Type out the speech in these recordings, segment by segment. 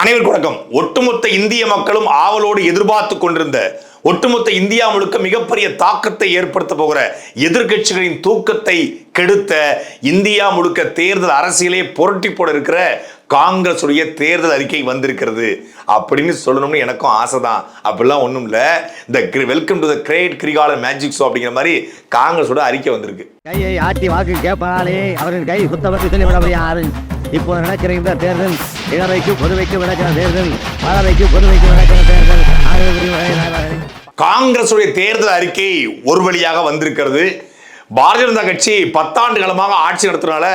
அனைவருக்கும் வணக்கம். ஒட்டுமொத்த இந்திய மக்களும் ஆவலோடு எதிர்பார்த்து கொண்டிருந்த ஒட்டுமொத்த இந்தியா முழுக்க மிகப்பெரிய தாக்கத்தை ஏற்படுத்த போகிற எதிர்கட்சிகளின் தூக்கத்தை கெடுத்த இந்தியா முழுக்க தேர்தல் அரசியலே புரட்டி போட இருக்கிற காங்கிரஸ் உடைய தேர்தல் அறிக்கை வந்திருக்கிறது. அப்படின்னு சொல்லணும்னு எனக்கும் ஆசை தான் அப்படிலாம் ஒன்றும் இல்லை. இந்த welcome to the great Kirikalan magic show அப்படிங்கிற மாதிரி காங்கிரஸோட அறிக்கை வந்திருக்கு. கையை ஆட்டி வாக்கு கேட்பாளே அவரின் கை குத்தப்பட்டு சொல்லிவிட இப்போது இப்போ நடக்கிற இந்த தேர்தல். இளவைக்கு பொதுவைக்கு நடக்கிற தேர்தல். பறவைக்கு பொதுவைக்கு நடக்கிற தேர்தல். ஆகியவற்றின் காங்கிரசுடைய தேர்தல் அறிக்கை ஒரு வழியாக வந்திருக்கிறது. பாரதிய ஜனதா கட்சி பத்தாண்டு காலமாக ஆட்சி நடத்துறதுனால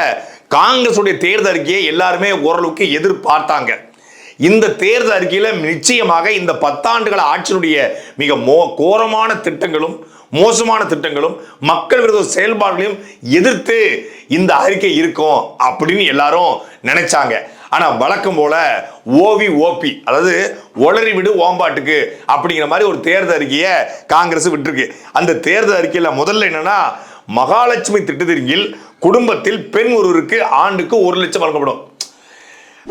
காங்கிரஸுடைய தேர்தல் அறிக்கையை எல்லாருமே ஓரளவுக்கு எதிர்பார்த்தாங்க. இந்த தேர்தல் அறிக்கையில் நிச்சயமாக இந்த பத்தாண்டுகள ஆட்சியினுடைய மிக மோ கோரமான திட்டங்களும் மோசமான திட்டங்களும் மக்கள் விரோத செயல்பாடுகளையும் எதிர்த்து இந்த அறிக்கை இருக்கும் அப்படின்னு எல்லாரும் நினைச்சாங்க. ஆனால் வழக்கம் போல ஓவி ஓபி அதாவது ஒளரி விடு ஓம்பாட்டுக்கு அப்படிங்கிற மாதிரி ஒரு தேர்தல் அறிக்கையை காங்கிரஸ் விட்டுருக்கு. அந்த தேர்தல் அறிக்கையில் முதல்ல என்னன்னா மகாலட்சுமி திட்டத்தின் கீழ் குடும்பத்தில் பெண் ஒருவருக்கு ஆண்டுக்கு ஒரு லட்சம் வழங்கப்படும்.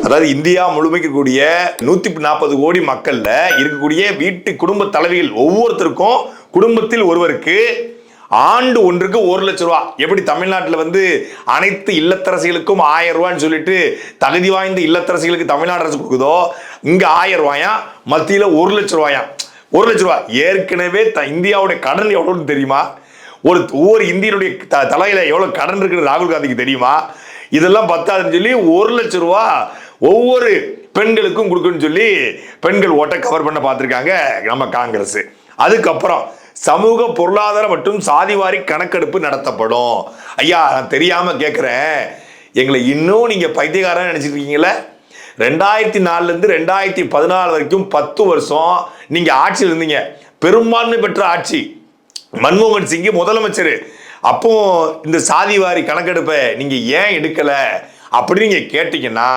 அதாவது இந்தியா முழுமைக்கு இருக்கக்கூடிய நூத்தி நாற்பது கோடி மக்கள்ல இருக்கக்கூடிய வீட்டு குடும்ப தலைவிகள் ஒவ்வொருத்தருக்கும் குடும்பத்தில் ஒருவருக்கு ஆண்டு ஒன்றுக்கு ஒரு லட்சம் ரூபா. எப்படி தமிழ்நாட்டில் வந்து அனைத்து இல்லத்தரசிகளுக்கும் ஆயிரம் ரூபான்னு சொல்லிட்டு தகுதி வாய்ந்த இல்லத்தரசிகளுக்கு தமிழ்நாடு அரசு கொடுக்குதோ இங்க ஆயிரம் ரூபாயா? மத்தியில் ஒரு லட்சம் ரூபாயா? ஒரு லட்ச ரூபா. ஏற்கனவே த- இந்தியாவுடைய கடன் எவ்வளோன்னு தெரியுமா? ஒரு ஒவ்வொரு இந்தியனுடைய த- தலையில எவ்வளோ கடன் இருக்குன்னு ராகுல் காந்திக்கு தெரியுமா? இதெல்லாம் பத்தாதுன்னு சொல்லி ஒரு லட்ச ரூபா ஒவ்வொரு பெண்களுக்கும் கொடுக்குன்னு சொல்லி பெண்கள் ஓட்டை கவர் பண்ண பார்த்துருக்காங்க நம்ம காங்கிரஸ். அதுக்கப்புறம் சமூக பொருளாதார மற்றும் சாதிவாரி கணக்கெடுப்பு நடத்தப்படும். ஐயா நான் தெரியாம கேட்குறேன் எங்களை இன்னும் நீங்க பைத்தியக்காரன் நினைச்சிட்டு இருக்கீங்களே ரெண்டாயிரத்தி நாலுலேருந்து ரெண்டாயிரத்தி பதினாலு வரைக்கும் பத்து வருஷம் நீங்கள் ஆட்சியில் இருந்தீங்க. பெரும்பான்மை பெற்ற ஆட்சி. மன்மோகன் சிங்கு முதலமைச்சர். அப்போ இந்த சாதிவாரி கணக்கெடுப்பை நீங்கள் ஏன் எடுக்கலை? அப்படின்னு நீங்கள் கேட்டிங்கன்னா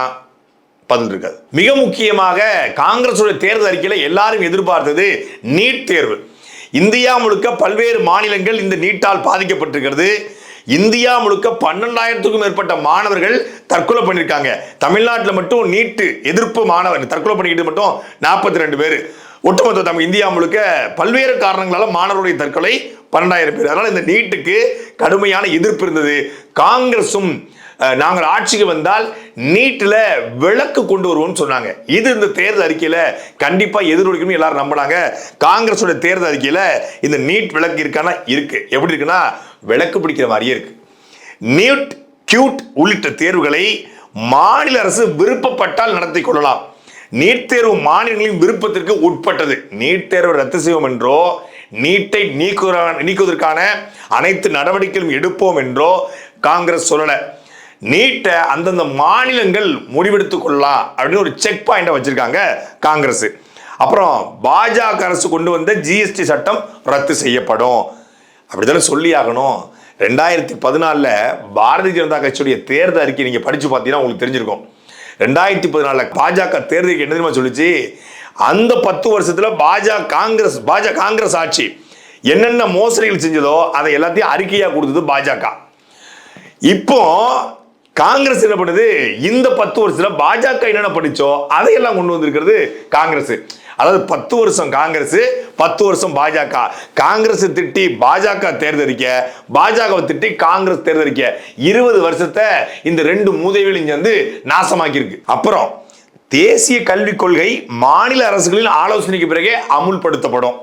பதில் இருக்காது மிக முக்கியமாக காங்கிரஸுடைய தேர்தல் அறிக்கையில் எல்லாரும் எதிர்பார்த்தது நீட் தேர்வு. இந்தியா முழுக்க பல்வேறு மாநிலங்கள் இந்த நீட்டால் பாதிக்கப்பட்டிருக்கிறது. இந்தியா முழுக்க பன்னெண்டாயிரத்துக்கும் மேற்பட்ட மாணவர்கள் தற்கொலை பண்ணியிருக்காங்க. தமிழ்நாட்டில் மட்டும் நீட்டு எதிர்ப்பு மாணவர் தற்கொலை பண்ணிக்கிட்டு மட்டும் நாற்பத்தி ரெண்டு பேர். ஒட்டுமொத்த தமிழ் இந்தியா முழுக்க பல்வேறு காரணங்களால் மாணவருடைய தற்கொலை பன்னெண்டாயிரம் பேர். அதனால் இந்த நீட்டுக்கு கடுமையான எதிர்ப்பு இருந்தது. காங்கிரஸும் நாங்கள் ஆட்சிக்கு வந்தால் நீட்டில் விளக்கு கொண்டு வருவோம்னு சொன்னாங்க. இது இந்த தேர்தல் அறிக்கையில் கண்டிப்பாக எதிரொலிக்கணும் எல்லாரும் நம்பினாங்க. காங்கிரஸோட தேர்தல் அறிக்கையில் இந்த நீட் விளக்கு இருக்கானா? இருக்கு. எப்படி இருக்குன்னா விளக்கு பிடிக்கிற மாதிரியே இருக்கு. நீட் கியூட் உள்ளிட்ட தேர்வுகளை மாநில அரசு விருப்பப்பட்டால் நடத்தி கொள்ளலாம். நீட் தேர்வு மாநிலங்களின் விருப்பத்திற்கு உட்பட்டது. நீட் தேர்வை ரத்து செய்வோம் என்றோ நீட்டை நீக்குவதற்கான நீக்குவதற்கான அனைத்து நடவடிக்கைகளும் எடுப்போம் என்றோ காங்கிரஸ் சொல்லலை. நீட்டை அந்தந்த மாநிலங்கள் முடிவெடுத்து கொள்ளலாம் அப்படின்னு ஒரு செக் பாயிண்டை வச்சிருக்காங்க காங்கிரஸ். அப்புறம் பாஜக அரசு கொண்டு வந்த ஜிஎஸ்டி சட்டம் ரத்து செய்யப்படும். அப்படித்தானே சொல்லி ஆகணும். ரெண்டாயிரத்தி பதினாலில் பாரதிய ஜனதா கட்சியுடைய தேர்தல் அறிக்கை நீங்கள் படித்து பார்த்தீங்கன்னா உங்களுக்கு தெரிஞ்சிருக்கும். ரெண்டாயிரத்தி பதினாலில் பாஜக தேர்தல் என்ன தெரியுமா சொல்லிச்சு? அந்த பத்து வருஷத்தில் பாஜக காங்கிரஸ் பாஜக காங்கிரஸ் ஆட்சி என்னென்ன மோசடிகள் செஞ்சதோ அதை எல்லாத்தையும் அறிக்கையாக கொடுத்தது பாஜக. இப்போ காங்கிரஸ் என்ன பண்ணுது? இந்த பத்து வருஷத்துல பாஜக என்னென்ன படிச்சோ அதையெல்லாம் கொண்டு வந்திருக்கிறது காங்கிரஸ். அதாவது பத்து வருஷம் காங்கிரஸ் பத்து வருஷம் பாஜக. காங்கிரஸ் திட்டி பாஜக தேர்ந்தெடுக்க பாஜகவை திட்டி காங்கிரஸ் தேர்ந்தெடுக்க இருபது வருஷத்தை இந்த ரெண்டு மூதைகளும் சேர்ந்து நாசமாக்கியிருக்கு. அப்புறம் தேசிய கல்விக் கொள்கை மாநில அரசுகளின் ஆலோசனைக்கு பிறகே அமுல்படுத்தப்படும்.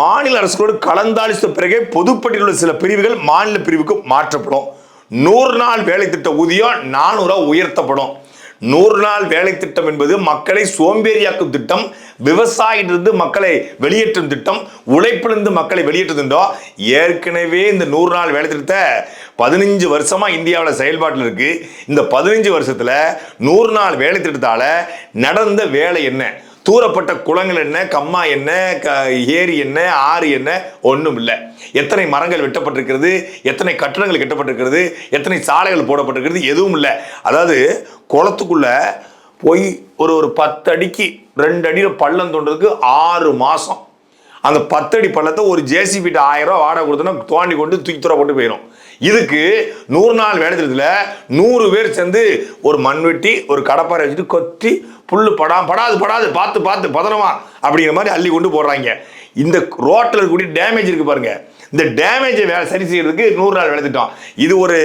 மாநில அரசுகளோடு கலந்தாலோசித்த பிறகே பொதுப்பட்டியலில் உள்ள சில பிரிவுகள் மாநில பிரிவுக்கு மாற்றப்படும். நூறு நாள் வேலை திட்ட ஊதியம் நானூறா உயர்த்தப்படும். நூறு நாள் வேலை திட்டம் என்பது மக்களை சோம்பேறியாக்கும் திட்டம் விவசாயிலிருந்து மக்களை வெளியேற்றும் திட்டம் உழைப்பிலிருந்து மக்களை வெளியேற்றும் திட்டம் ஏற்கனவே இந்த நூறு நாள் வேலை திட்டத்தை பதினஞ்சு வருஷமாக இந்தியாவில் செயல்பாட்டில் இருக்குது இந்த பதினஞ்சு வருஷத்தில் நூறு நாள் வேலை திட்டத்தால் நடந்த வேலை என்ன? தூரப்பட்ட குளங்கள் என்ன கம்மா என்ன க- ஏரி என்ன ஆறு என்ன ஒன்றும் இல்லை. எத்தனை மரங்கள் வெட்டப்பட்டிருக்கிறது எத்தனை கட்டடங்கள் கட்டப்பட்டிருக்கிறது எத்தனை சாலைகள் போடப்பட்டிருக்கிறது எதுவும் இல்லை. அதாவது குளத்துக்குள்ள போய் ஒரு ஒரு பத்து அடிக்கு ரெண்டு அடியில் பள்ளம் தோன்றதுக்கு ஆறு மாதம் அந்த பத்தடி பள்ளத்தை ஒரு ஜேசிபிட்ட ஆயிரம் ரூபா வாடகை கொடுத்தோன்னா தோண்டி கொண்டு தூக்கி தூர போட்டு போயிடும் இதுக்கு நூறு நாள் வேலை திட்டத்தில் நூறு பேர் சேர்ந்து ஒரு மண் வெட்டி ஒரு கடப்பாரை வச்சுட்டு கொத்தி புல் படா படாது படாது பார்த்து பார்த்து பதனமா அப்படிங்கிற மாதிரி அள்ளி கொண்டு போடுறாங்க. இந்த ரோட்டில் இருக்கக்கூடிய டேமேஜ் இருக்கு பாருங்கள் இந்த டேமேஜை வேலை சரி செய்யறதுக்கு நூறு நாள் வேலை திட்டம் இது ஒரு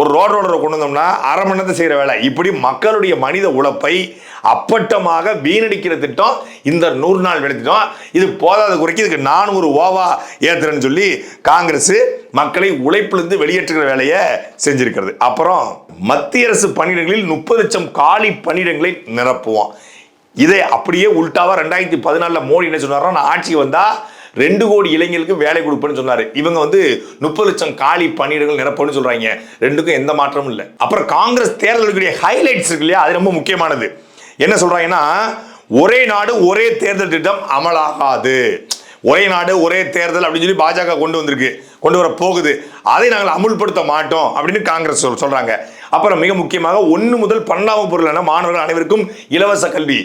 ஒரு ரோட் ரோடரை கொண்டு வந்தோம்னா அரை மணி நேரத்தை செய்கிற வேலை. இப்படி மக்களுடைய மனித உழைப்பை அப்பட்டமாக வீணடிக்கிற திட்டம் இந்த நூறு நாள் வேலை திட்டம் இது போதாத குறைக்கு இதுக்கு நானூறு ஓவா ஏத்துறேன்னு சொல்லி காங்கிரஸ் மக்களை உழைப்பிலிருந்து வெளியேற்றுகிற வேலையை செஞ்சிருக்கிறது. அப்புறம் மத்திய அரசு பணியிடங்களில் முப்பது லட்சம் காலி பணியிடங்களை நிரப்புவோம். இதை அப்படியே உள்டாவா ரெண்டாயிரத்தி பதினாலில் மோடி என்ன சொன்னாரோ நான் ஆட்சிக்கு வந்தால் ரெண்டு கோடி இளைஞர்களுக்கு வேலை கொடுப்பேன்னு சொன்னாரு. இவங்க வந்து முப்பது லட்சம் காலி பணியிடங்கள் நிரப்புன்னு சொல்றாங்க. ரெண்டுக்கும் எந்த மாற்றமும் இல்லை. அப்புறம் காங்கிரஸ் தேர்தலுக்குரிய ஹைலைட்ஸ் இருக்கு இல்லையா? அது ரொம்ப முக்கியமானது. என்ன சொல்றாங்கன்னா ஒரே நாடு ஒரே தேர்தல் திட்டம் அமலாகாது. ஒரே நாடு ஒரே தேர்தல் அப்படின்னு சொல்லி பாஜக கொண்டு வந்திருக்கு. கொண்டு வர போகுது. அதை நாங்கள் அமுல்படுத்த மாட்டோம் அப்படின்னு காங்கிரஸ் சொல் சொல்கிறாங்க அப்புறம் மிக முக்கியமாக ஒன்று முதல் பன்னெண்டாம் பொருளான மாணவர்கள் அனைவருக்கும் இலவச கல்வி.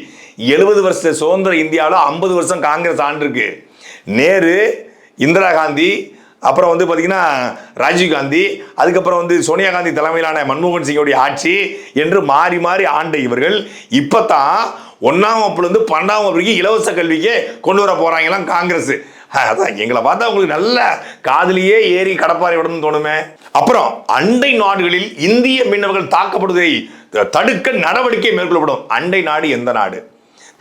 எழுபது வருஷ சுதந்திர இந்தியாவில் ஐம்பது வருஷம் காங்கிரஸ் ஆண்டிருக்கு நேரு இந்திரா காந்தி அப்புறம் வந்து பார்த்தீங்கன்னா ராஜீவ் காந்தி அதுக்கப்புறம் வந்து சோனியா காந்தி தலைமையிலான மன்மோகன் சிங்கோடைய ஆட்சி என்று மாறி மாறி ஆண்ட இவர்கள் இப்போ தான் ஒன்றாம் வகுப்புலேருந்து பன்னெண்டாம் வகுப்புக்கு வரைக்கும் இலவச கல்விக்கே கொண்டு வர போகிறாங்களாம் காங்கிரஸ். அதான் எங்களை பார்த்தா உங்களுக்கு நல்ல காதலியே ஏறி கடப்பாறை விடணும்னு தோணுமே. அப்புறம் அண்டை நாடுகளில் இந்திய மீனவர்கள் தாக்கப்படுவதை தடுக்க நடவடிக்கை மேற்கொள்ளப்படும். அண்டை நாடு எந்த நாடு?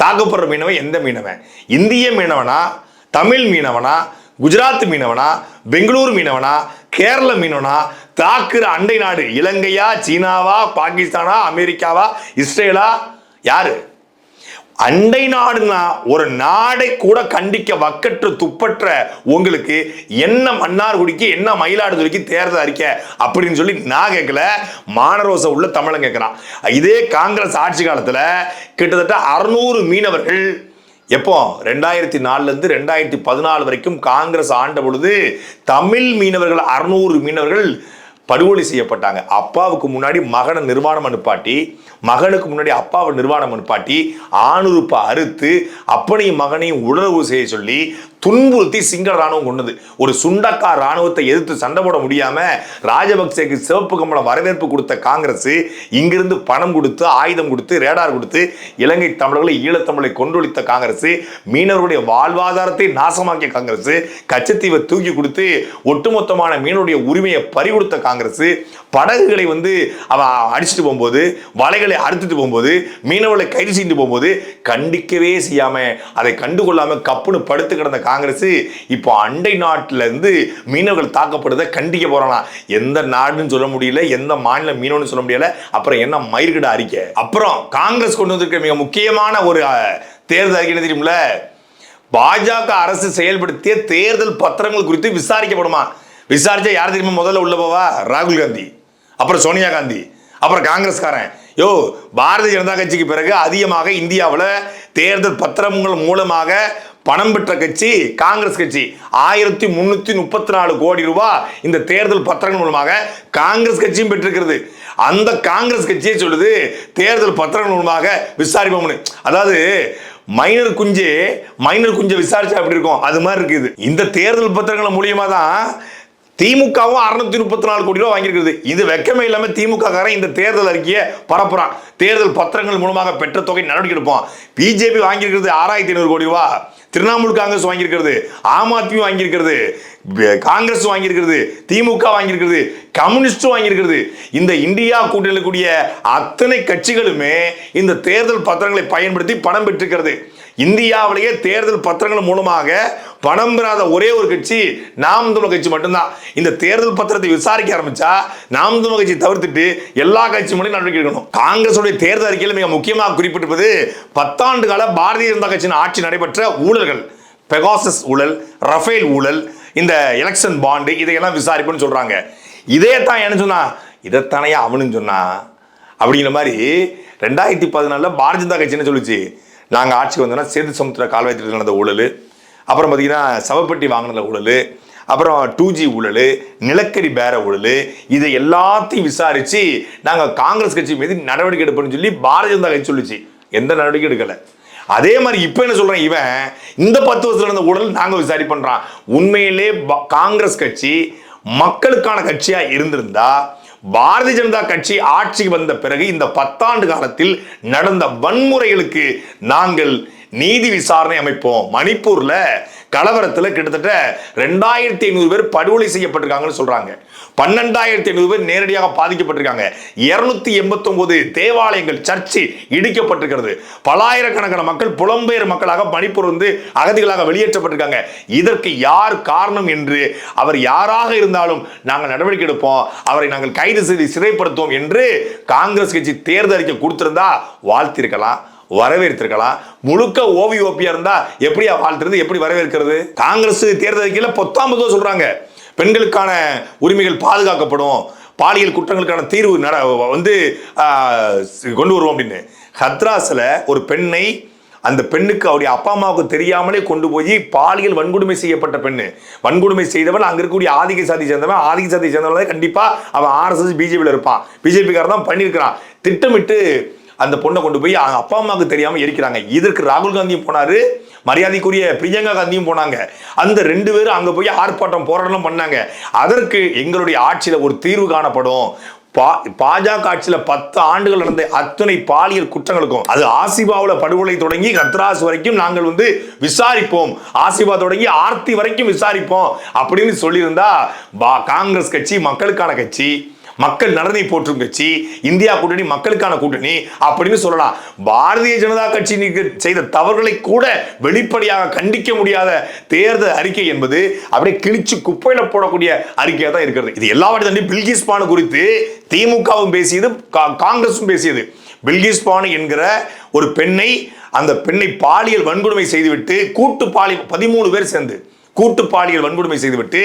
தாக்கப்படுற மீனவன் எந்த மீனவன்? இந்திய மீனவனா? தமிழ் மீனவனா குஜராத் மீனவனா பெங்களூர் மீனவனா கேரள மீனவனா தாக்குற அண்டை நாடு இலங்கையா சீனாவா பாகிஸ்தானா அமெரிக்காவா இஸ்ரேலா? யாரு? அண்டை நாடுனா ஒரு நாடை கூட கண்டிக்க வக்கற்று துப்பற்ற உங்களுக்கு என்ன மன்னார்குடிக்கு என்ன மயிலாடுதுறைக்கு தேர்தல் அறிக்கை அப்படின்னு சொல்லி நான் கேட்கல மானரோச உள்ள தமிழன் கேட்கிறான் இதே காங்கிரஸ் ஆட்சி காலத்துல கிட்டத்தட்ட அறுநூறு மீனவர்கள் எப்போ? ரெண்டாயிரத்தி நாலுலேருந்து ரெண்டாயிரத்தி பதினாலு வரைக்கும் காங்கிரஸ் ஆண்ட பொழுது தமிழ் மீனவர்கள் அறுநூறு மீனவர்கள் படுகொலை செய்யப்பட்டாங்க. அப்பாவுக்கு முன்னாடி மகனை நிர்வாணம் அனுப்பாட்டி மகனுக்கு முன்னாடி அப்பாவை நிர்வாணம் அனுப்பாட்டி ஆணுறுப்பை அறுத்து அப்பனையும் மகனையும் உணர்வு செய்ய சொல்லி துன்புறுத்தி சிங்கள ராணுவம் கொண்டது. ஒரு சுண்டக்கா ராணுவத்தை எதிர்த்து சண்டை போட முடியாம ராஜபக்சேக்கு சிவப்பு கம்பளம் வரவேற்பு கொடுத்த காங்கிரஸ் இங்கிருந்து பணம் கொடுத்து ஆயுதம் கொடுத்து ரேடார் கொடுத்து இலங்கை தமிழர்களை ஈழத்தமிழை கொன்றொழித்த காங்கிரஸ் மீனவருடைய வாழ்வாதாரத்தை நாசமாக்கிய காங்கிரஸ் கச்சத்தீவை தூக்கி கொடுத்து ஒட்டுமொத்தமான மீனவருடைய உரிமையை பறிகொடுத்த காங்கிரஸ் படகுகளை வந்து அவ அடிச்சுட்டு போகும்போது வலைகளை அறுத்துட்டு போகும்போது மீனவர்களை கைது செய்து போகும்போது கண்டிக்கவே செய்யாம அதை கண்டுகொள்ளாம கப்புன்னு படுத்து கிடந்த காங்கிரஸ் இப்போ அண்டை நாட்டிலேருந்து மீனவர்கள் தாக்கப்படுறதை கண்டிக்க போறானா? எந்த நாடுன்னு சொல்ல முடியல எந்த மாநில மீனவனு சொல்ல முடியல அப்புறம் என்ன மயிர்கிட அறிக்கை? அப்புறம் காங்கிரஸ் கொண்டு வந்திருக்க மிக முக்கியமான ஒரு தேர்தல் அறிக்கை என்ன தெரியுமில்ல? பாஜக அரசு செயல்படுத்திய தேர்தல் பத்திரங்கள் குறித்து விசாரிக்கப்படுமா? விசாரிச்சா யார் தெரியுமா முதல்ல உள்ள போவா? ராகுல் காந்தி. அப்புறம் சோனியா காந்தி. அப்புறம் காங்கிரஸ்காரன். யோ பாரதிய ஜனதா கட்சிக்கு பிறகு அதிகமாக இந்தியாவில் தேர்தல் பத்திரங்கள் மூலமாக பணம் பெற்ற கட்சி காங்கிரஸ் கட்சி. ஆயிரத்தி முன்னூத்தி முப்பத்தி நாலு கோடி ரூபாய் இந்த தேர்தல் பத்திரங்கள் மூலமாக காங்கிரஸ் கட்சியும் பெற்றிருக்கிறது. அந்த காங்கிரஸ் கட்சியே சொல்லுது தேர்தல் பத்திரங்கள் மூலமாக விசாரிப்போம்னு அதாவது மைனர் குஞ்சு மைனர் குஞ்சை விசாரிச்சா அப்படி இருக்கும்? அது மாதிரி இருக்குது. இந்த தேர்தல் பத்திரங்கள் மூலியமா தான் திமுகவும் அறுநூத்தி முப்பத்தி நாலு கோடி ரூபாய் வாங்கியிருக்குது இது வெக்கமே இல்லாம திமுக காரன் இந்த தேர்தல் அறிக்கையை பரப்புறான். தேர்தல் பத்திரங்கள் மூலமாக பெற்ற தொகை நடவடிக்கை எடுப்போம் பிஜேபி வாங்கியிருக்கிறது ஆறாயிரத்தி ஐநூறு கோடி ரூபாய் திரிணாமுல் காங்கிரஸ் வாங்கியிருக்கிறது ஆம் ஆத்மி வாங்கியிருக்கிறது காங்கிரஸ் வாங்கியிருக்கிறது திமுக வாங்கியிருக்கிறது கம்யூனிஸ்ட் வாங்கியிருக்கிறது. இந்த இந்தியா கூட்டணியில் கூடிய அத்தனை கட்சிகளுமே இந்த தேர்தல் பத்திரங்களை பயன்படுத்தி பணம் பெற்றிருக்கிறது. இந்தியாவிலேயே தேர்தல் பத்திரங்கள் மூலமாக பணம் பெறாத ஒரே ஒரு கட்சி நாம் தமிழ் கட்சி மட்டும்தான். இந்த தேர்தல் பத்திரத்தை விசாரிக்க ஆரம்பிச்சா நாம் தமிழ் கட்சி தவிர்த்துட்டு எல்லா கட்சி மூலியம் நடவடிக்கை எடுக்கணும். காங்கிரசுடைய தேர்தல் அறிக்கையில் மிக முக்கியமாக குறிப்பிட்டிருப்பது பத்தாண்டு கால பாரதிய ஜனதா கட்சியின் ஆட்சி நடைபெற்ற ஊழல்கள். பெகாசஸ் ஊழல் ரஃபேல் ஊழல் இந்த எலெக்ஷன் பாண்டு இதையெல்லாம் விசாரிப்புன்னு சொல்றாங்க. இதே தான் என்ன சொன்னா? இதைத்தானையா அவனும் சொன்னா? அப்படிங்கிற மாதிரி ரெண்டாயிரத்தி பதினாலில் பாரதிய ஜனதா கட்சி என்ன சொல்லுச்சு? நாங்கள் ஆட்சிக்கு வந்தோம்னா சேது சமுத்திர கால்வாய் திட்டத்தில் நடந்த ஊழல் அப்புறம் பார்த்தீங்கன்னா சவப்பெட்டி வாங்கினதுல ஊழல் அப்புறம் டூ ஜி ஊழல் நிலக்கரி பேர ஊழல் இதை எல்லாத்தையும் விசாரித்து நாங்கள் காங்கிரஸ் கட்சி மீது நடவடிக்கை எடுப்போம்னு சொல்லி பாரதிய ஜனதா கட்சி சொல்லுச்சு. எந்த நடவடிக்கை எடுக்கலை. அதே மாதிரி இப்போ என்ன சொல்கிறேன் இவன்? இந்த பத்து வருஷத்துல இருந்த ஊழல் நாங்கள் விசாரி பண்ணுறான் உண்மையிலே ப- காங்கிரஸ் கட்சி மக்களுக்கான கட்சியாக இருந்திருந்தா பாரதிய ஜனதா கட்சி ஆட்சிக்கு வந்த பிறகு இந்த பத்தாண்டு காலத்தில் நடந்த வன்முறைகளுக்கு நாங்கள் நீதி விசாரணை அமைப்போம். மணிப்பூர்ல கலவரத்தில் கிட்டத்தட்ட ரெண்டாயிரத்தி ஐநூறு பேர் படுகொலை செய்யப்பட்டிருக்காங்கன்னு சொல்றாங்க. பன்னெண்டாயிரத்தி ஐநூறு பேர் நேரடியாக பாதிக்கப்பட்டிருக்காங்க. இருநூத்தி எண்பத்தொம்போது தேவாலயங்கள் சர்ச்சு இடிக்கப்பட்டிருக்கிறது. பலாயிரக்கணக்கான மக்கள் புலம்பெயர் மக்களாக மணிப்பூர் வந்து அகதிகளாக வெளியேற்றப்பட்டிருக்காங்க. இதற்கு யார் காரணம் என்று அவர் யாராக இருந்தாலும் நாங்கள் நடவடிக்கை எடுப்போம். அவரை நாங்கள் கைது செய்து சிறைப்படுத்துவோம் என்று காங்கிரஸ் கட்சி தேர்தல் அறிக்கை கொடுத்திருந்தா வாழ்த்திருக்கலாம். வரவேற்றிருக்கலாம் முழுக்க ஓவி இருந்தா எப்படியா வாழ்த்துறது எப்படி வரவேற்கிறது? காங்கிரஸ் தேர்தல் அறிக்கையில பொத்தாம்பதோ சொல்றாங்க. பெண்களுக்கான உரிமைகள் பாதுகாக்கப்படும். பாலியல் குற்றங்களுக்கான தீர்வு நட வந்து கொண்டு வருவோம் அப்படின்னு. ஹத்ராஸில் ஒரு பெண்ணை அந்த பெண்ணுக்கு அவருடைய அப்பா அம்மாவுக்கு தெரியாமலே கொண்டு போய் பாலியல் வன்கொடுமை செய்யப்பட்ட பெண்ணு. வன்கொடுமை செய்தவன் அங்கே இருக்கக்கூடிய ஆதிக்க சாதி சேர்ந்தவன். ஆதிக்க சாதி சேர்ந்தவன் கண்டிப்பாக அவன் ஆர்எஸ்எஸ் பிஜேபியில் இருப்பான். பிஜேபிக்காரன் தான் பண்ணியிருக்கிறான். திட்டமிட்டு அந்த பொண்ணை கொண்டு போய் அவங்க அப்பா அம்மாவுக்கு தெரியாம எரிக்கிறாங்க. இதற்கு ராகுல் காந்தியும் போனாரு மரியாதைக்குரிய பிரியங்கா காந்தியும் போனாங்க. அந்த ரெண்டு பேரும் அங்க போய் ஆர்ப்பாட்டம் போராட்டம் பண்ணாங்க. அதற்கு எங்களுடைய ஆட்சியில ஒரு தீர்வு காணப்படும். பா- பாஜக ஆட்சியில பத்து ஆண்டுகள் நடந்த அத்தனை பாலியல் குற்றங்களுக்கும் அது ஆசிபாவில் படுகொலை தொடங்கி கத்ராஸ் வரைக்கும் நாங்கள் வந்து விசாரிப்போம். ஆசிபா தொடங்கி ஆர்த்தி வரைக்கும் விசாரிப்போம். அப்படின்னு சொல்லியிருந்தா பா காங்கிரஸ் கட்சி மக்களுக்கான கட்சி. மக்கள் நலனை போற்றும் கட்சி இந்தியா கூட்டணி மக்களுக்கான கூட்டணி அப்படின்னு சொல்லலாம். பாரதிய ஜனதா கட்சி செய்த தவறுகளை கூட வெளிப்படையாக கண்டிக்க முடியாத தேர்தல் அறிக்கை என்பது அப்படியே கிழிச்சு குப்பையில போடக்கூடிய அறிக்கையாக தான் இருக்கிறது. இது எல்லாவற்றையும் தாண்டி பில்கிஸ் பானு குறித்து திமுகவும் பேசியது கா- காங்கிரஸும் பேசியது. பில்கிஸ் பானு என்கிற ஒரு பெண்ணை அந்த பெண்ணை பாலியல் வன்கொடுமை செய்துவிட்டு கூட்டு பாலியல் பதிமூணு பேர் சேர்ந்து கூட்டு பாலியல் வன்கொடுமை செய்துவிட்டு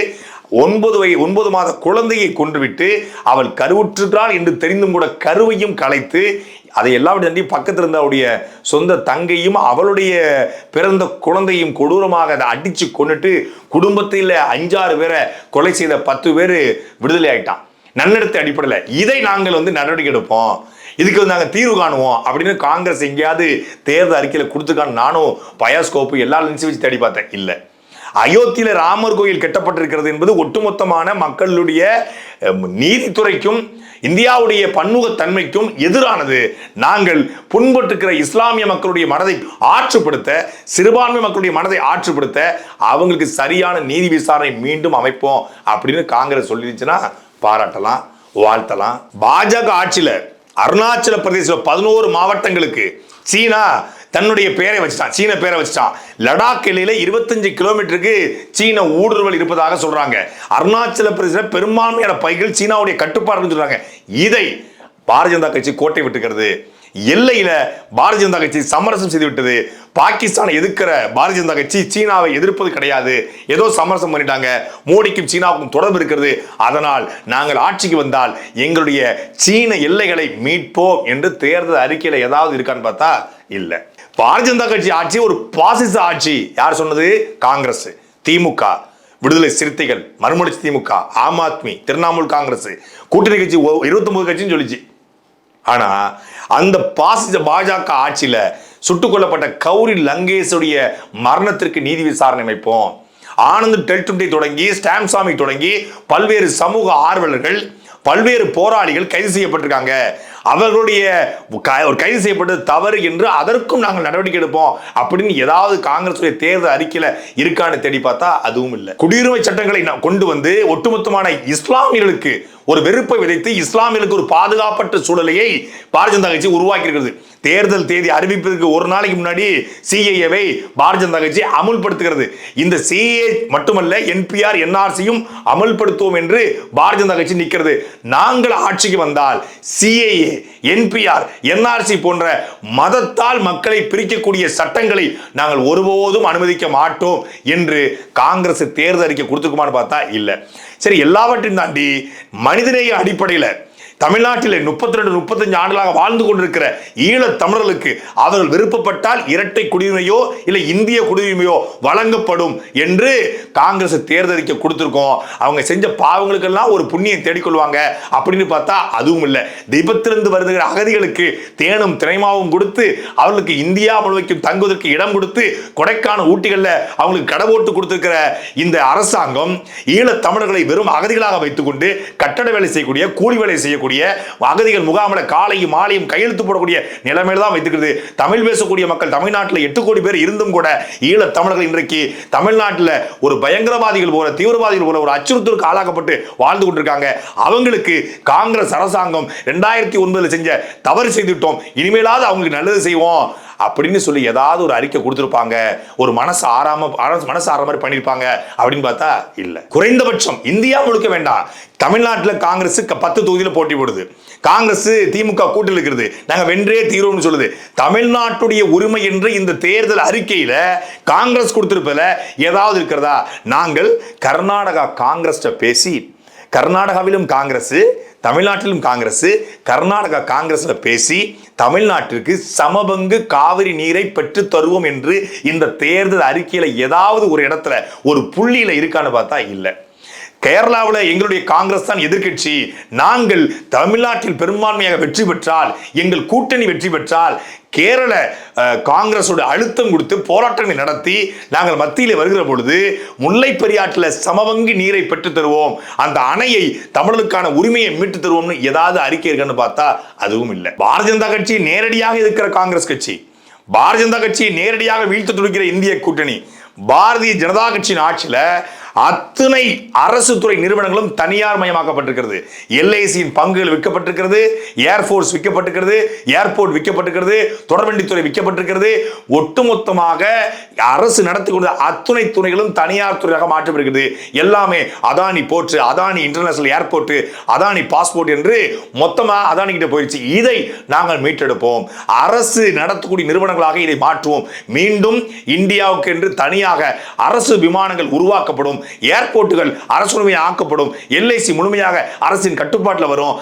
ஒன்பது வய ஒன்பது மாத குழந்தையை கொன்றுவிட்டு அவள் கருவுற்றுகிறாள் என்று தெரிந்தும் கூட கருவையும் கலைத்து அதை எல்லாம் தாண்டி பக்கத்தில் இருந்த அவருடைய சொந்த தங்கையும் அவளுடைய பிறந்த குழந்தையும் கொடூரமாக அதை அடித்து கொண்டுட்டு குடும்பத்தில் அஞ்சாறு பேரை கொலை செய்த பத்து பேர் விடுதலை ஆயிட்டான். நன்னடத்தை அடிப்படையில் இதை நாங்கள் வந்து நடவடிக்கை எடுப்போம். இதுக்கு வந்து நாங்கள் தீர்வு காணுவோம் அப்படின்னு காங்கிரஸ் எங்கேயாவது தேர்தல் அறிக்கையில் கொடுத்துருக்கான்னு நானும் பயாஸ்கோப்பு எல்லா லென்ஸையும் வச்சு தேடி பார்த்தேன். இல்லை. அயோத்தியில ராமர் கோயில் கட்டப்பட்டிருக்கிறது என்பது ஒட்டுமொத்தமான மக்களுடைய நீதித்துறைக்கும் இந்தியாவுடைய பன்முகத்தன்மைக்கும் எதிரானது. நாங்கள் புண்பட்டிருக்கிற இஸ்லாமிய மக்களுடைய மனதை ஆற்றுப்படுத்த சிறுபான்மை மக்களுடைய மனதை ஆற்றுப்படுத்த அவங்களுக்கு சரியான நீதி விசாரணை மீண்டும் அமைப்போம் அப்படின்னு காங்கிரஸ் சொல்லிடுச்சுன்னா பாராட்டலாம் வாழ்த்தலாம். பாஜக ஆட்சியில அருணாச்சல பிரதேச பதினோரு மாவட்டங்களுக்கு சீனா தன்னுடைய பெயரை வச்சுட்டான் சீன பேரை வச்சுட்டான். லடாக் எல்லையில இருபத்தஞ்சு கிலோமீட்டருக்கு சீன ஊடுருவல் இருப்பதாக சொல்றாங்க. அருணாச்சல பிரதேச பெரும்பான்மையான பைகள் சீனாவுடைய கட்டுப்பாடுன்னு சொல்றாங்க. இதை பாரதிய ஜனதா கட்சி கோட்டை விட்டுக்கிறது. எல்லையில பாரதிய ஜனதா கட்சி சமரசம் செய்து விட்டது. பாகிஸ்தானை எதிர்க்கிற பாரதிய ஜனதா கட்சி சீனாவை எதிர்ப்பது கிடையாது. ஏதோ சமரசம் பண்ணிட்டாங்க. மோடிக்கும் சீனாவுக்கும் தொடர்பு இருக்கிறது அதனால் நாங்கள் ஆட்சிக்கு வந்தால் எங்களுடைய சீன எல்லைகளை மீட்போம் என்று தேர்தல் அறிக்கையில் ஏதாவது இருக்கான்னு பார்த்தா இல்லை. பாரதிய ஜனதா கட்சி ஆட்சி ஒரு பாசிச ஆட்சி. யார் சொன்னது? காங்கிரஸ் திமுக. விடுதலை சிறுத்தைகள் மறுமலர்ச்சி திமுக ஆம் ஆத்மி திரிணாமுல் காங்கிரஸ் கூட்டணி கட்சி இருபத்தொன்பது கட்சின்னு சொல்லிச்சு. ஆனா அந்த பாசிச பாஜக ஆட்சியில சுட்டுக் கொல்லப்பட்ட கௌரி லங்கேஷுடைய மரணத்திற்கு நீதி விசாரணை அமைப்போம். ஆனந்த் டெல்டுண்டை தொடங்கி ஸ்டாம்சாமி தொடங்கி பல்வேறு சமூக ஆர்வலர்கள் பல்வேறு போராளிகள் கைது செய்யப்பட்டிருக்காங்க. அவர்களுடைய ஒரு கைது செய்யப்பட்டது தவறு என்று அதற்கும் நாங்கள் நடவடிக்கை எடுப்போம். அப்படின்னு ஏதாவது காங்கிரஸுடைய தேர்தல் அறிக்கையில இருக்கான்னு தேடி பார்த்தா அதுவும் இல்லை. குடியுரிமை சட்டங்களை நான் கொண்டு வந்து ஒட்டுமொத்தமான இஸ்லாமியர்களுக்கு ஒரு வெறுப்பை விதைத்து இஸ்லாமியர்களுக்கு ஒரு பாதுகாப்பற்ற சூழலையை பாரதிய ஜனதா கட்சி உருவாக்கி இருக்கிறது தேர்தல் தேதி அறிவிப்பதற்கு ஒரு நாளைக்கு முன்னாடி சிஏஏவை பாரதிய ஜனதா கட்சி அமுல்படுத்துகிறது. இந்த சிஏ மட்டுமல்ல என்பிஆர் என்ஆர்சியும் அமல்படுத்துவோம் என்று பாரதிய ஜனதா கட்சி நிற்கிறது. நாங்கள் ஆட்சிக்கு வந்தால் சிஏஏ என்பிஆர் என்ஆர்சி போன்ற மதத்தால் மக்களை பிரிக்கக்கூடிய சட்டங்களை நாங்கள் ஒருபோதும் அனுமதிக்க மாட்டோம் என்று காங்கிரஸ் தேர்தல் அறிக்கை கொடுத்துக்குமான்னு பார்த்தா இல்லை. சரி எல்லாவற்றையும் தாண்டி மனிதநேய அடிப்படையில் தமிழ்நாட்டில் முப்பத்தி ரெண்டு முப்பத்தஞ்சு ஆண்டுகளாக வாழ்ந்து கொண்டிருக்கிற ஈழத் தமிழர்களுக்கு அவர்கள் விருப்பப்பட்டால் இரட்டை குடியுரிமையோ இல்லை இந்திய குடியுரிமையோ வழங்கப்படும் என்று காங்கிரஸ் தேர்தலிக்க கொடுத்துருக்கோம். அவங்க செஞ்ச பாவங்களுக்கெல்லாம் ஒரு புண்ணியம் தேடிக்கொள்வாங்க அப்படின்னு பார்த்தா அதுவும் இல்லை. தீபத்திலிருந்து வருகிற அகதிகளுக்கு தேனும் திரைமாவும் கொடுத்து அவர்களுக்கு இந்தியா முழுமைக்கும் தங்குவதற்கு இடம் கொடுத்து கொடைக்கான ஊட்டிகளில் அவங்களுக்கு கடை போட்டு கொடுத்திருக்கிற இந்த அரசாங்கம் ஈழத் தமிழர்களை வெறும் அகதிகளாக வைத்துக்கொண்டு கட்டட வேலை செய்யக்கூடிய கூலி வேலை செய்யக்கூடிய அகதிகள் முகாமில் காலையும் மாலையும் கையெழுத்து போடக்கூடிய நிலைமையில தான் வைத்துக்கிறது தமிழ் பேசக்கூடிய மக்கள் தமிழ்நாட்டில் எட்டு கோடி பேர் இருந்தும் கூட ஈழத் தமிழர்கள் இன்றைக்கு தமிழ்நாட்டில் ஒரு பயங்கரவாதிகள் போல தீவிரவாதிகள் போல ஒரு அச்சுறுத்தலுக்கு ஆளாக்கப்பட்டு வாழ்ந்து கொண்டிருக்காங்க. அவங்களுக்கு காங்கிரஸ் அரசாங்கம் ரெண்டாயிரத்தி ஒன்பதில் செஞ்ச தவறு செய்துட்டோம் இனிமேலாவது அவங்களுக்கு நல்லது செய்வோம். அப்படின்னு சொல்லி ஏதாவது ஒரு அறிக்கை கொடுத்துருப்பாங்க. ஒரு மனசு ஆறாம ஆற- மனசு ஆற மாதிரி பண்ணியிருப்பாங்க அப்படின்னு பார்த்தா இல்லை. குறைந்தபட்சம் இந்தியா முழுக்க வேண்டாம். தமிழ்நாட்டில் காங்கிரஸ் பத்து தொகுதியில் போட்டி போடுது. காங்கிரஸ் திமுக கூட்டில் இருக்கிறது நாங்கள் வென்றே தீர்வோம்னு சொல்லுது. தமிழ்நாட்டுடைய உரிமை என்று இந்த தேர்தல் அறிக்கையில் காங்கிரஸ் கொடுத்துருப்பதில் ஏதாவது இருக்கிறதா? நாங்கள் கர்நாடகா காங்கிரஸ்ட பேசி கர்நாடகாவிலும் காங்கிரஸ் தமிழ்நாட்டிலும் காங்கிரஸ் கர்நாடகா காங்கிரஸில் பேசி தமிழ்நாட்டிற்கு சமபங்கு காவிரி நீரை பெற்று தருவோம் என்று இந்த தேர்தல் அறிக்கையில் ஏதாவது ஒரு இடத்துல ஒரு புள்ளியில் இருக்கான்னு பார்த்தா இல்லை. கேரளாவில் எங்களுடைய காங்கிரஸ் தான் எதிர்க்கட்சி. நாங்கள் தமிழ்நாட்டில் பெரும்பான்மையாக வெற்றி பெற்றால் எங்கள் கூட்டணி வெற்றி பெற்றால் கேரள காங்கிரஸோட அழுத்தம் கொடுத்து போராட்டங்களை நடத்தி நாங்கள் மத்தியில் வருகிற பொழுது முல்லை பெரியாற்றில் சமவங்கி நீரை பெற்று தருவோம். அந்த அணையை தமிழர்களுக்கான உரிமையை மீட்டு தருவோம்னு ஏதாவது அறிக்கை இருக்கான்னு பார்த்தா அதுவும் இல்லை. பாரதிய ஜனதா கட்சி நேரடியாக இருக்கிற காங்கிரஸ் கட்சி. பாரதிய ஜனதா கட்சியை நேரடியாக வீழ்த்து துடிக்கிற இந்திய கூட்டணி. பாரதிய ஜனதா கட்சியின் ஆட்சியில் அத்தனை அரசு துறை நிறுவனங்களும் தனியார் மயமாக்கப்பட்டிருக்கிறது. எல்ஐசியின் பங்குகள் விற்கப்பட்டிருக்கிறது ஏர்ஃபோர்ஸ் விற்கப்பட்டிருக்கிறது ஏர்போர்ட் விற்கப்பட்டிருக்கிறது தொடர்வண்டித்துறை விற்கப்பட்டிருக்கிறது. ஒட்டுமொத்தமாக அரசு நடத்தி கொண்ட அத்துணை துறைகளும் தனியார் துறையாக மாற்றப்படுகிறது எல்லாமே Adani port Adani international airport Adani passport என்று மொத்தமாக அதானி கிட்ட போயிடுச்சு இதை நாங்கள் மீட்டெடுப்போம். அரசு நடத்தக்கூடிய நிறுவனங்களாக இதை மாற்றுவோம். மீண்டும் இந்தியாவுக்கு என்று தனியாக அரசு விமானங்கள் உருவாக்கப்படும். ஏர்போர்ட்டுகள் அரசுரிமை ஆக்கப்படும். எல்ஐசி முழுமையாக அரசின் கட்டுப்பாட்டில் வரும்.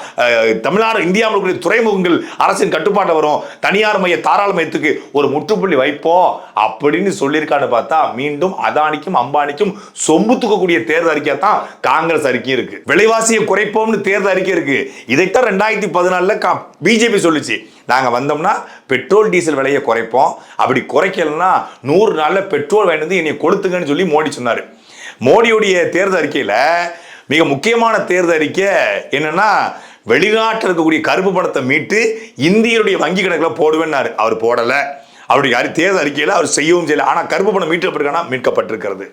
தமிழ்நாடு இந்தியாவில் முழுக்க துறைமுகங்கள் அரசின் கட்டுப்பாட்டில் வரும். தனியார் மைய தாராளமயத்துக்கு ஒரு முற்றுப்புள்ளி வைப்போம் அப்படின்னு சொல்லியிருக்கான்னு பார்த்தா மீண்டும் அதானிக்கும் அம்பானிக்கும் சொம்பு தூக்கக்கூடிய தேர்தல் அறிக்கை தான் காங்கிரஸ் அறிக்கை இருக்கு. விலைவாசியை குறைப்போம்னு தேர்தல் அறிக்கை இருக்கு. இதைத்தான் ரெண்டாயிரத்தி பதினாலில் பிஜேபி சொல்லுச்சு. நாங்கள் வந்தோம்னா பெட்ரோல் டீசல் விலையை குறைப்போம். அப்படி குறைக்கலன்னா நூறு நாளில் பெட்ரோல் வாங்கிட்டு வந்து என்னை கொளுத்துங்கன்னு சொல்லி மோடி சொன்னார். மோடியுடைய தேர்தல் அறிக்கையில் மிக முக்கியமான தேர்தல் அறிக்கை என்னென்னா வெளிநாட்டில் இருக்கக்கூடிய கருப்பு பணத்தை மீட்டு இந்தியருடைய வங்கி கணக்கில் போடுவேன்னாரு. அவர் போடலை. அவருடைய தேர்தல் அறிக்கையில் அவர் செய்யவும் செய்யலை. ஆனால் கருப்பு பணம் மீட்டப்பட்டிருக்கானா? மீட்கப்பட்டிருக்கிறது.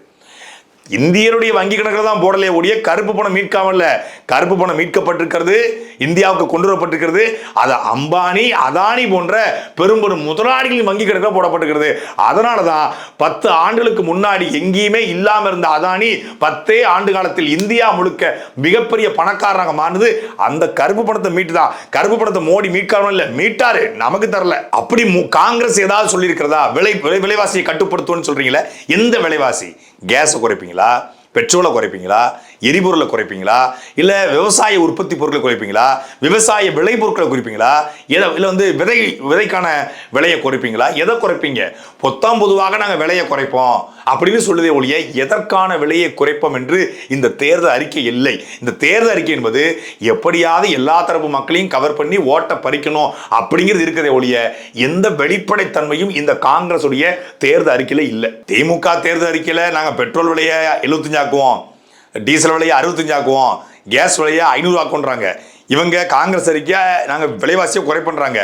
இந்தியருடைய வங்கி கணக்கில் தான் போடலே ஒழிய கருப்பு பணம் மீட்காமல்ல கருப்பு பணம் மீட்கப்பட்டிருக்கிறது இந்தியாவுக்கு கொண்டு வரப்பட்டிருக்கிறது. அது அம்பானி அதானி போன்ற பெரும் பெரும் முதலாளிகளின் வங்கி கணக்கில் போடப்பட்டிருக்கிறது. அதனால தான் பத்து ஆண்டுகளுக்கு முன்னாடி எங்கேயுமே இல்லாமல் இருந்த அதானி பத்தே ஆண்டு காலத்தில் இந்தியா முழுக்க மிகப்பெரிய பணக்காரராக மாறுது அந்த கருப்பு பணத்தை மீட்டு தான் கருப்பு பணத்தை மோடி மீட்காமல் இல்லை. மீட்டாரு? நமக்கு தரல. அப்படி மு- காங்கிரஸ் ஏதாவது சொல்லியிருக்கிறதா? விலை விலை- விலைவாசியை கட்டுப்படுத்தும்னு சொல்றீங்களே? எந்த விலைவாசி? கேஸை குறைப்பீங்களா? பெட்ரோலை குறைப்பீங்களா? எரிபொருளை குறைப்பீங்களா? இல்லை விவசாய உற்பத்தி பொருட்களை குறைப்பீங்களா? விவசாய விளை பொருட்களை குறைப்பீங்களா? எதை இல்லை வந்து விதை விதைக்கான விலையை குறைப்பீங்களா? எதை குறைப்பீங்க? பொத்தாம் பொதுவாக நாங்கள் விலையை குறைப்போம். அப்படின்னு சொல்லுதே ஒழிய எதற்கான விலையை குறைப்போம் என்று இந்த தேர்தல் அறிக்கை இல்லை. இந்த தேர்தல் அறிக்கை என்பது எப்படியாவது எல்லா தரப்பு மக்களையும் கவர் பண்ணி ஓட்டை பறிக்கணும் அப்படிங்கிறது இருக்கிறதே ஒழிய எந்த வெளிப்படைத்தன்மையும் இந்த காங்கிரஸ் உடைய தேர்தல் அறிக்கையில் இல்லை. திமுக தேர்தல் அறிக்கையில் நாங்கள் பெட்ரோல் விலையை எழுபத்தஞ்சாக்குவோம். டீசல் விலையை அறுபத்தஞ்சாக்குவோம் கேஸ் விலையை ஐநூறுவாக்குன்றாங்க. இவங்க காங்கிரஸ் அறிக்கை நாங்கள் விலைவாசியை குறை பண்ணுறாங்க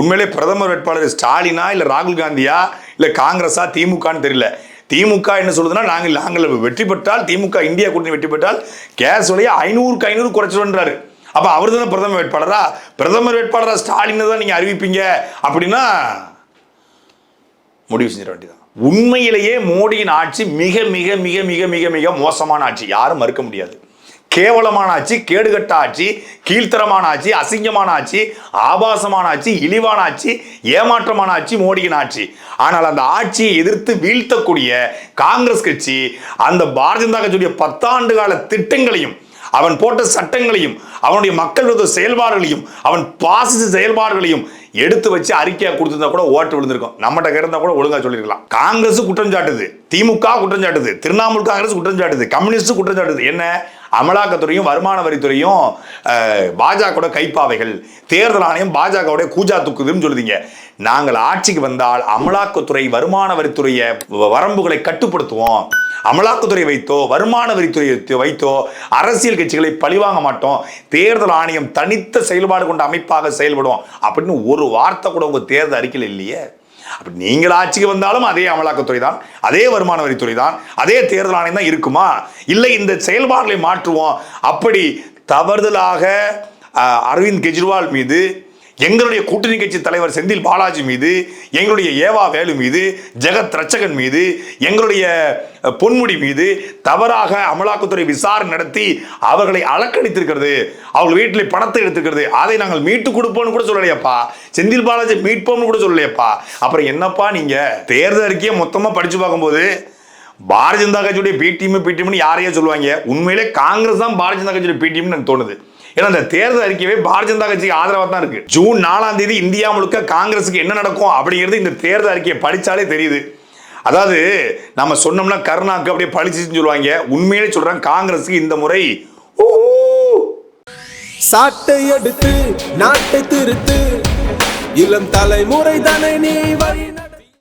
உண்மையிலே பிரதமர் வேட்பாளர் ஸ்டாலினா இல்லை ராகுல் காந்தியா இல்லை காங்கிரஸா திமுகன்னு தெரியல. திமுக என்ன சொல்லுதுன்னா நாங்கள் நாங்கள் வெற்றி பெற்றால் திமுக இந்தியா கூட்டணி வெற்றி பெற்றால் கேஸ் விலையை ஐநூறுக்கு ஐநூறு குறைச்சிடுன்றாரு அப்போ அவர் தானே பிரதமர் வேட்பாளரா? பிரதமர் வேட்பாளராக ஸ்டாலின் தான் நீங்கள் அறிவிப்பீங்க அப்படின்னா முடிவு செஞ்சிட வேண்டியதான் உண்மையிலேயே மோடியின் ஆட்சி மிக மிக மிக மிக மிக மிக மோசமான ஆட்சி. யாரும் மறுக்க முடியாது. கேவலமான ஆட்சி கேடுகட்ட ஆட்சி கீழ்த்தரமான ஆட்சி அசிங்கமான ஆட்சி ஆபாசமான ஆட்சி இழிவான ஆட்சி ஏமாற்றமான ஆட்சி மோடியின் ஆட்சி. ஆனால் அந்த ஆட்சியை எதிர்த்து வீழ்த்தக்கூடிய காங்கிரஸ் கட்சி அந்த பாரதிய ஜனதா கட்சியுடைய பத்தாண்டு கால திட்டங்களையும் அவன் போட்ட சட்டங்களையும் அவனுடைய மக்கள் விரோத செயல்பாடுகளையும் அவன் பாசிச செயல்பாடுகளையும் எடுத்து வச்சு அறிக்கையா கொடுத்திருந்தா கூட ஓட்டு விழுந்திருக்கும். நம்மகிட்ட கிடந்தா கூட ஒழுங்கா சொல்லிருக்கலாம். காங்கிரஸ் குற்றம் சாட்டுது. திமுக குற்றம் சாட்டுது. திரிணாமுல் காங்கிரஸ் குற்றம் சாட்டுது. கம்யூனிஸ்ட் குற்றம் சாட்டுது. என்ன? அமலாக்கத்துறையும் வருமான வரித்துறையும் பாஜகோட பாஜகவோட கைப்பாவைகள் தேர்தல் ஆணையம் பாஜகவுடைய கூஜா தூக்குதுன்னு சொல்லுதீங்க. நாங்கள் ஆட்சிக்கு வந்தால் அமலாக்கத்துறை வருமான வரித்துறைய வரம்புகளை கட்டுப்படுத்துவோம். அமலாக்கத்துறை வைத்தோ வருமான வரித்துறை வைத்தோ அரசியல் கட்சிகளை பழிவாங்க மாட்டோம். தேர்தல் ஆணையம் தனித்த செயல்பாடு கொண்ட அமைப்பாக செயல்படும் அப்படின்னு ஒரு வார்த்தை கூட உங்க தேர்தல் அறிக்கையில் இல்லையே. அப்படி நீங்கள் ஆட்சிக்கு வந்தாலும் அதே அமலாக்கத்துறை தான் அதே வருமான வரித்துறை தான் அதே தேர்தல் ஆணையம் தான் இருக்குமா? இல்லை இந்த செயல்பாடுகளை மாற்றுவோம். அப்படி தவறுதலாக அரவிந்த் கெஜ்ரிவால் மீது எங்களுடைய கூட்டணி கட்சி தலைவர் செந்தில் பாலாஜி மீது எங்களுடைய ஏவா வேலு மீது ஜெகத் ரட்சகன் மீது எங்களுடைய பொன்முடி மீது தவறாக அமலாக்கத்துறை விசாரணை நடத்தி அவர்களை அலக்கடித்திருக்கிறது அவர்கள் வீட்டில் பணத்தை எடுத்துக்கிறது அதை நாங்கள் மீட்டு கொடுப்போம்னு கூட சொல்லலையப்பா. செந்தில் பாலாஜி மீட்போம்னு கூட சொல்லலையப்பா. அப்புறம் என்னப்பா நீங்க? தேர்தல் அறிக்கையை மொத்தமாக படிச்சு பார்க்கும்போது பாரதிய ஜனதா கட்சியுடைய பிடிஎம் பிடிஎம்னு யாரையே சொல்லுவாங்க. உண்மையிலே காங்கிரஸ் தான் பாரதிய ஜனதா கட்சியுடைய பிடிஎம்னு எனக்கு தோணுது. ஏன்னா அந்த தேர்தல் அறிக்கையே பாரதிய ஜனதா கட்சிக்கு ஆதரவாக தான் இருக்கு. ஜூன் நாலாம் தேதி இந்தியா முழுக்க காங்கிரஸுக்கு என்ன நடக்கும் அப்படிங்கிறது இந்த தேர்தல் அறிக்கையை படிச்சாலே தெரியுது. அதாவது நம்ம சொன்னோம்னா கருணாக்கு அப்படியே பழிச்சுன்னு சொல்லுவாங்க. உண்மையிலே சொல்றேன் காங்கிரஸுக்கு இந்த முறை சாட்டை எடுத்து நாட்டை திருத்து. இளம் தலைமுறை தானே நீ வழி